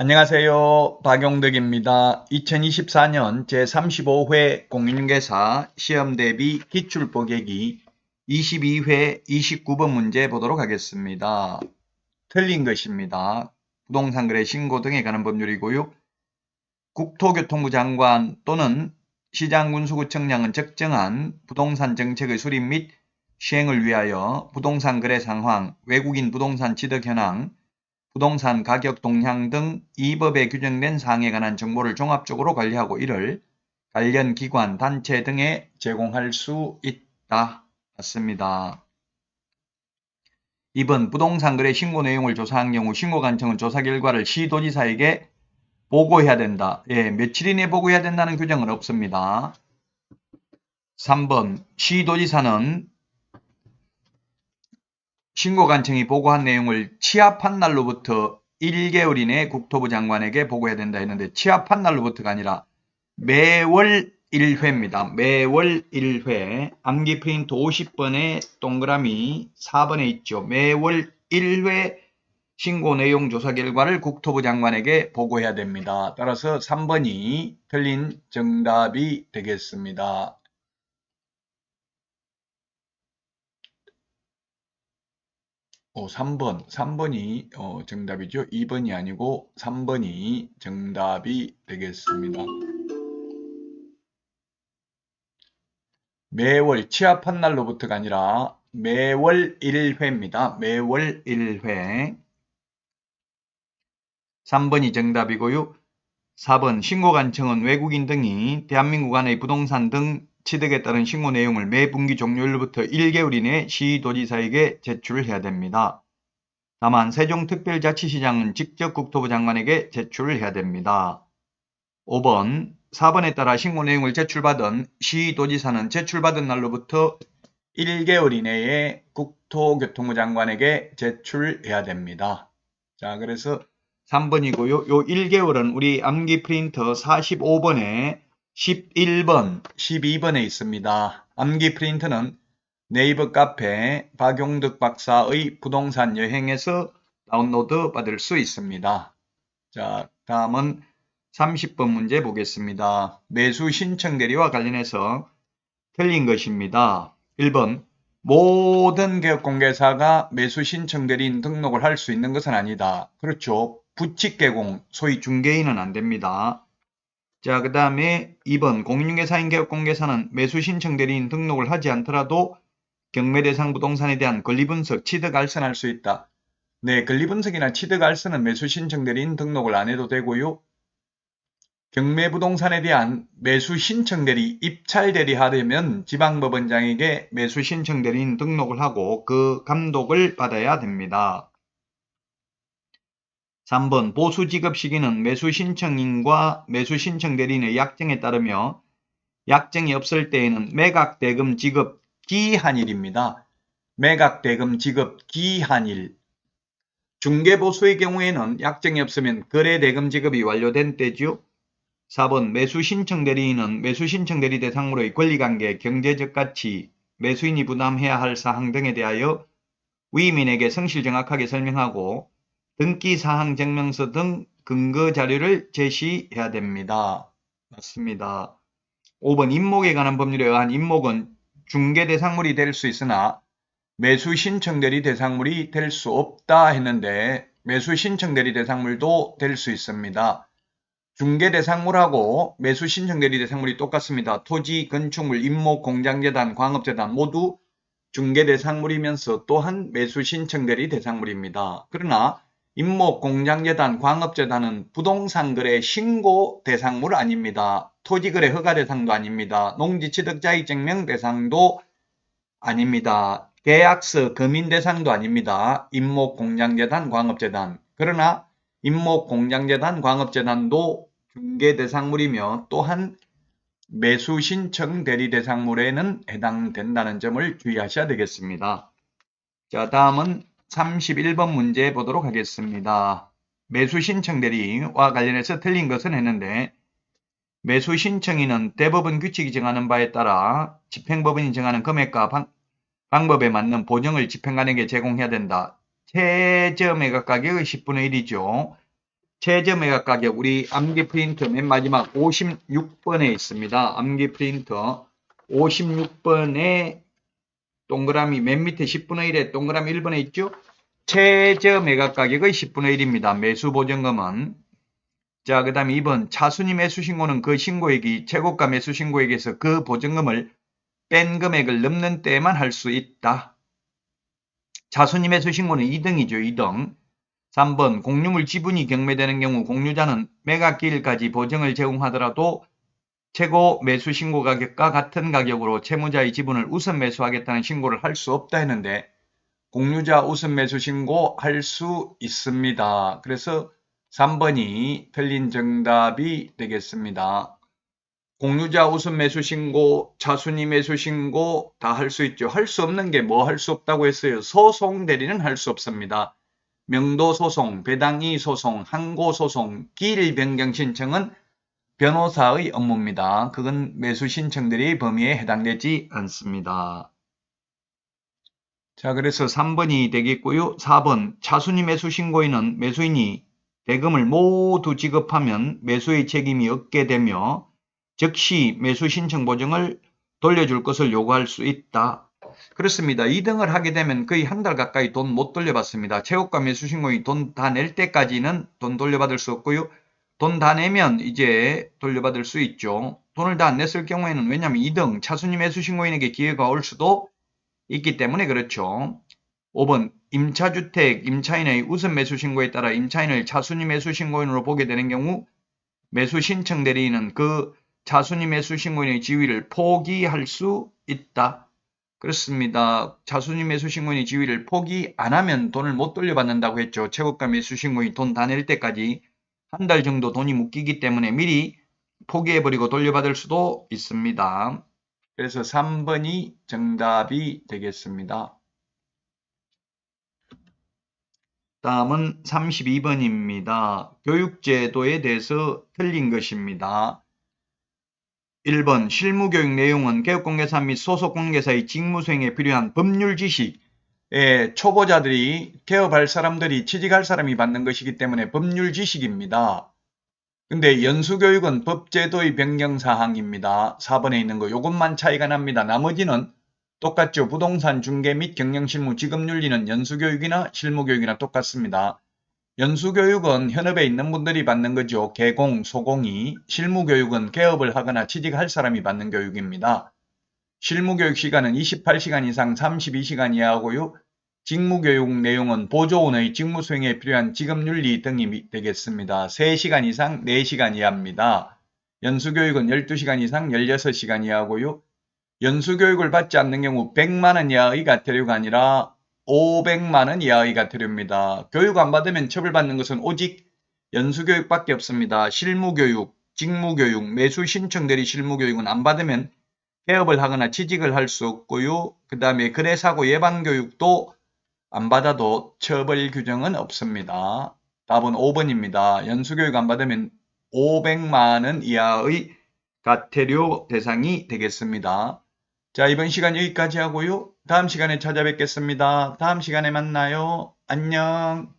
안녕하세요. 박용덕입니다. 2024년 제35회 공인중개사 시험 대비 기출 보객이 22회 29번 문제 보도록 하겠습니다. 틀린 것입니다. 부동산 거래 신고 등에 관한 법률이고요. 국토교통부 장관 또는 시장군수구청장은 적정한 부동산 정책의 수립 및 시행을 위하여 부동산 거래 상황, 외국인 부동산 취득 현황, 부동산 가격 동향 등 이 법에 규정된 사항에 관한 정보를 종합적으로 관리하고 이를 관련 기관, 단체 등에 제공할 수 있다. 맞습니다. 2번 부동산 거래 신고 내용을 조사한 경우 신고관청은 조사 결과를 시도지사에게 보고해야 된다. 예, 며칠 이내 보고해야 된다는 규정은 없습니다. 3번 시도지사는 신고관청이 보고한 내용을 취합한 날로부터 1개월 이내 국토부 장관에게 보고해야 된다 했는데 취합한 날로부터가 아니라 매월 1회입니다. 매월 1회 암기 프린트 50번에 동그라미 4번에 있죠. 매월 1회 신고 내용 조사 결과를 국토부 장관에게 보고해야 됩니다. 따라서 3번이 틀린 정답이 되겠습니다. 어, 3번. 3번이 어, 정답이죠. 2번이 아니고 3번이 정답이 되겠습니다. 매월 취합한 날로부터가 아니라 매월 1회입니다. 매월 1회. 3번이 정답이고요. 4번 신고관청은 외국인 등이 대한민국 안의 부동산 등 취득에 따른 신고 내용을 매 분기 종료일부터 1개월 이내 시도지사에게 제출해야 됩니다. 다만 세종특별자치시장은 직접 국토부 장관에게 제출해야 됩니다. 5번 4번에 따라 신고 내용을 제출받은 시도지사는 제출받은 날로부터 1개월 이내에 국토교통부 장관에게 제출해야 됩니다. 자, 그래서 3번이고요. 요 1개월은 우리 암기 프린터 45번에 11번, 12번에 있습니다. 암기 프린트는 네이버 카페 박용덕 박사의 부동산 여행에서 다운로드 받을 수 있습니다. 자, 다음은 30번 문제 보겠습니다. 매수 신청 대리와 관련해서 틀린 것입니다. 1번 모든 개업공개사가 매수 신청 대리인 등록을 할 수 있는 것은 아니다. 그렇죠. 부칙 개공, 소위 중개인은 안 됩니다. 자, 그 다음에 2번 공인중개사인 개업공개사는 매수 신청 대리인 등록을 하지 않더라도 경매 대상 부동산에 대한 권리분석, 취득 알선할 수 있다. 네, 권리분석이나 취득 알선은 매수 신청 대리인 등록을 안 해도 되고요. 경매 부동산에 대한 매수 신청 대리, 입찰 대리 하려면 지방법원장에게 매수 신청 대리인 등록을 하고 그 감독을 받아야 됩니다. 3번 보수 지급 시기는 매수 신청인과 매수 신청 대리인의 약정에 따르며 약정이 없을 때에는 매각 대금 지급 기한일입니다. 매각 대금 지급 기한일 중개보수의 경우에는 약정이 없으면 거래 대금 지급이 완료된 때죠. 4번 매수 신청 대리인은 매수 신청 대리 대상으로의 권리관계, 경제적 가치, 매수인이 부담해야 할 사항 등에 대하여 위임인에게 성실 정확하게 설명하고 등기사항 증명서 등 근거 자료를 제시해야 됩니다. 맞습니다. 5번 임목에 관한 법률에 의한 임목은 중개 대상물이 될 수 있으나 매수 신청 대리 대상물이 될 수 없다 했는데 매수 신청 대리 대상물도 될 수 있습니다. 중개 대상물하고 매수 신청 대리 대상물이 똑같습니다. 토지, 건축물, 임목, 공장재단, 광업재단 모두 중개 대상물이면서 또한 매수 신청 대리 대상물입니다. 그러나 임목, 공장재단, 광업재단은 부동산 거래 신고 대상물 아닙니다. 토지 거래 허가 대상도 아닙니다. 농지 취득자익증명 대상도 아닙니다. 계약서 금인 대상도 아닙니다. 임목, 공장재단, 광업재단. 그러나 임목, 공장재단, 광업재단도 중개 대상물이며 또한 매수 신청 대리 대상물에는 해당된다는 점을 주의하셔야 되겠습니다. 자, 다음은 31번 문제 보도록 하겠습니다. 매수 신청 대리와 관련해서 틀린 것은 했는데 매수 신청인은 대법원 규칙이 정하는 바에 따라 집행법원이 정하는 금액과 방, 방법에 맞는 보정을 집행관에게 제공해야 된다. 최저 매각 가격의 10분의 1이죠. 최저 매각 가격 우리 암기 프린터 맨 마지막 56번에 있습니다. 암기 프린터 56번에 동그라미 맨 밑에 10분의 1에 동그라미 1번에 있죠? 최저 매각 가격의 10분의 1입니다. 매수 보증금은 자, 그 다음에 2번 차순위 매수 신고는 그 신고액이 최고가 매수 신고액에서 그 보증금을 뺀 금액을 넘는 때만 할 수 있다. 차순위 매수 신고는 2등이죠. 2등. 3번 공유물 지분이 경매되는 경우 공유자는 매각기일까지 보증을 제공하더라도 최고 매수 신고 가격과 같은 가격으로 채무자의 지분을 우선 매수하겠다는 신고를 할 수 없다 했는데 공유자 우선 매수 신고 할 수 있습니다. 그래서 3번이 틀린 정답이 되겠습니다. 공유자 우선 매수 신고, 차순위 매수 신고 다 할 수 있죠. 할 수 없는 게 뭐 할 수 없다고 했어요. 소송 대리는 할 수 없습니다. 명도 소송, 배당이 소송, 항고 소송, 기일 변경 신청은 변호사의 업무입니다. 그건 매수 신청들이 범위에 해당되지 않습니다. 자, 그래서 3번이 되겠고요. 4번 차순위 매수 신고인은 매수인이 대금을 모두 지급하면 매수의 책임이 없게 되며 즉시 매수 신청 보증을 돌려줄 것을 요구할 수 있다. 그렇습니다. 2등을 하게 되면 거의 한 달 가까이 돈 못 돌려받습니다. 최고가 매수 신고인이 돈다 낼 때까지는 돈 돌려받을 수 없고요. 돈 다 내면 이제 돌려받을 수 있죠. 돈을 다 안 냈을 경우에는 왜냐하면 2등 차순위 매수 신고인에게 기회가 올 수도 있기 때문에 그렇죠. 5번 임차주택 임차인의 우선 매수 신고에 따라 임차인을 차순위 매수 신고인으로 보게 되는 경우 매수 신청 대리인은 그 차순위 매수 신고인의 지위를 포기할 수 있다. 그렇습니다. 차순위 매수 신고인의 지위를 포기 안 하면 돈을 못 돌려받는다고 했죠. 최고가 매수 신고인 돈 다 낼 때까지 한 달 정도 돈이 묶이기 때문에 미리 포기해버리고 돌려받을 수도 있습니다. 그래서 3번이 정답이 되겠습니다. 다음은 32번입니다. 교육제도에 대해서 틀린 것입니다. 1번 실무교육 내용은 개업공개사 및 소속공개사의 직무수행에 필요한 법률 지식 에 초보자들이 개업할 사람들이 취직할 사람이 받는 것이기 때문에 법률 지식입니다. 근데 연수교육은 법제도의 변경사항입니다. 4번에 있는 거 요것만 차이가 납니다. 나머지는 똑같죠. 부동산 중개 및 경영실무 지급윤리는 연수교육이나 실무교육이나 똑같습니다. 연수교육은 현업에 있는 분들이 받는 거죠. 개공, 소공이. 실무교육은 개업을 하거나 취직할 사람이 받는 교육입니다. 실무교육 시간은 28시간 이상 32시간 이하고요. 직무교육 내용은 보조원의 직무 수행에 필요한 직업윤리 등이 되겠습니다. 3시간 이상 4시간 이하입니다. 연수교육은 12시간 이상 16시간 이하고요. 연수교육을 받지 않는 경우 100만원 이하의 가태료가 아니라 500만원 이하의 가태료입니다. 교육 안 받으면 처벌받는 것은 오직 연수교육밖에 없습니다. 실무교육, 직무교육, 매수 신청 대리 실무교육은 안 받으면 개업을 하거나 취직을 할 수 없고요. 그 다음에 거래사고 예방교육도 안 받아도 처벌 규정은 없습니다. 답은 5번입니다. 연수교육 안 받으면 500만원 이하의 가태료 대상이 되겠습니다. 자, 이번 시간 여기까지 하고요. 다음 시간에 찾아뵙겠습니다. 다음 시간에 만나요. 안녕.